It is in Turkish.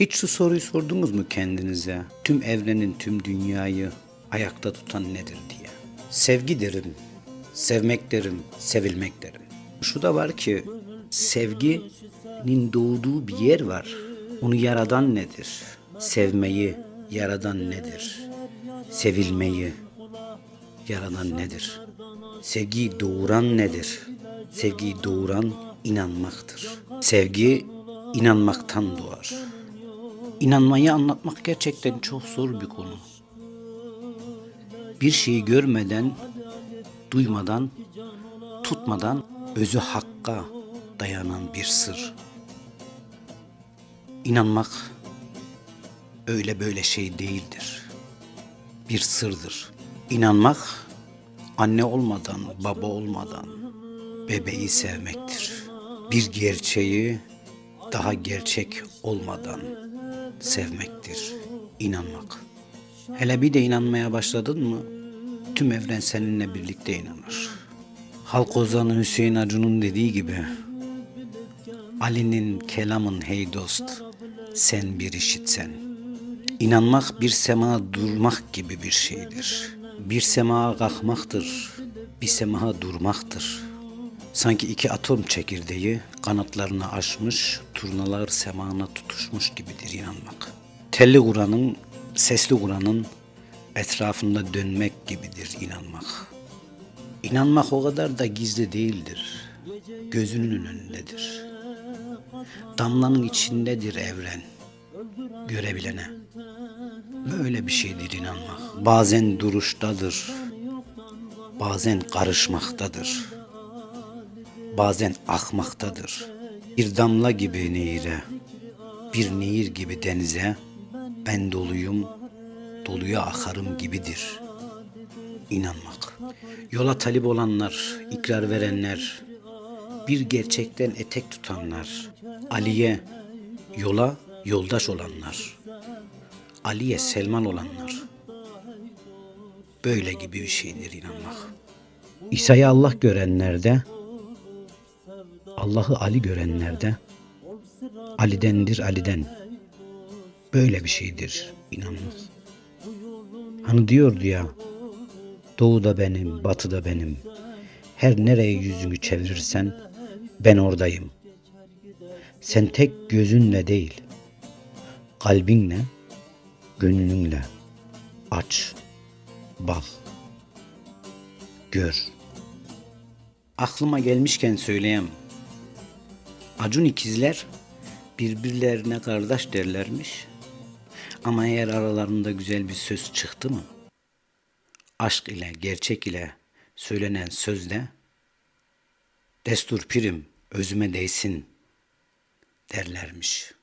Hiç şu soruyu sordunuz mu kendinize? Tüm evrenin, tüm dünyayı ayakta tutan nedir diye. Sevgi derim, sevmek derim, sevilmek derim. Şu da var ki sevginin doğduğu bir yer var. Onu yaradan nedir? Sevmeyi yaradan nedir? Sevilmeyi yaradan nedir? Sevgiyi doğuran nedir? Sevgiyi doğuran inanmaktır. Sevgi inanmaktan doğar. İnanmayı anlatmak gerçekten çok zor bir konu. Bir şeyi görmeden, duymadan, tutmadan özü hakka dayanan bir sır. İnanmak öyle böyle şey değildir. Bir sırdır. İnanmak anne olmadan, baba olmadan bebeği sevmektir. Bir gerçeği daha gerçek olmadan sevmektir. İnanmak. Hele bir de inanmaya başladın mı tüm evren seninle birlikte inanır. Halk ozanı Hüseyin Acun'un dediği gibi Ali'nin kelamın hey dost sen bir işitsen. İnanmak bir sema durmak gibi bir şeydir. Bir sema kalkmaktır, bir sema durmaktır. Sanki iki atom çekirdeği kanatlarını açmış, turnalar semana tutuşmuş gibidir inanmak. Telli Kur'an'ın, sesli Kur'an'ın etrafında dönmek gibidir inanmak. İnanmak o kadar da gizli değildir. Gözünün önündedir. Damlanın içindedir evren. Görebilene. Böyle bir şeydir inanmak. Bazen duruştadır. Bazen karışmaktadır. Bazen akmaktadır. Bir damla gibi nehire, bir nehir gibi denize, ben doluyum, doluya akarım gibidir. İnanmak. Yola talip olanlar, ikrar verenler, bir gerçekten etek tutanlar, Ali'ye, yola yoldaş olanlar, Ali'ye Selman olanlar. Böyle gibi bir şeydir inanmak. İsa'yı Allah görenlerde, Allah'ı Ali görenlerde, Ali'dendir Ali'den. Böyle bir şeydir inanmak. Hani diyordu ya, doğu da benim, batı da benim. Her nereye yüzünü çevirirsen ben oradayım. Sen tek gözünle değil, kalbinle, gönlünle aç, bak, gör. Aklıma gelmişken söyleyeyim. Acun ikizler birbirlerine kardeş derlermiş. Ama eğer aralarında güzel bir söz çıktı mı? Aşk ile, gerçek ile söylenen sözde destur pirim özüme değsin derlermiş.''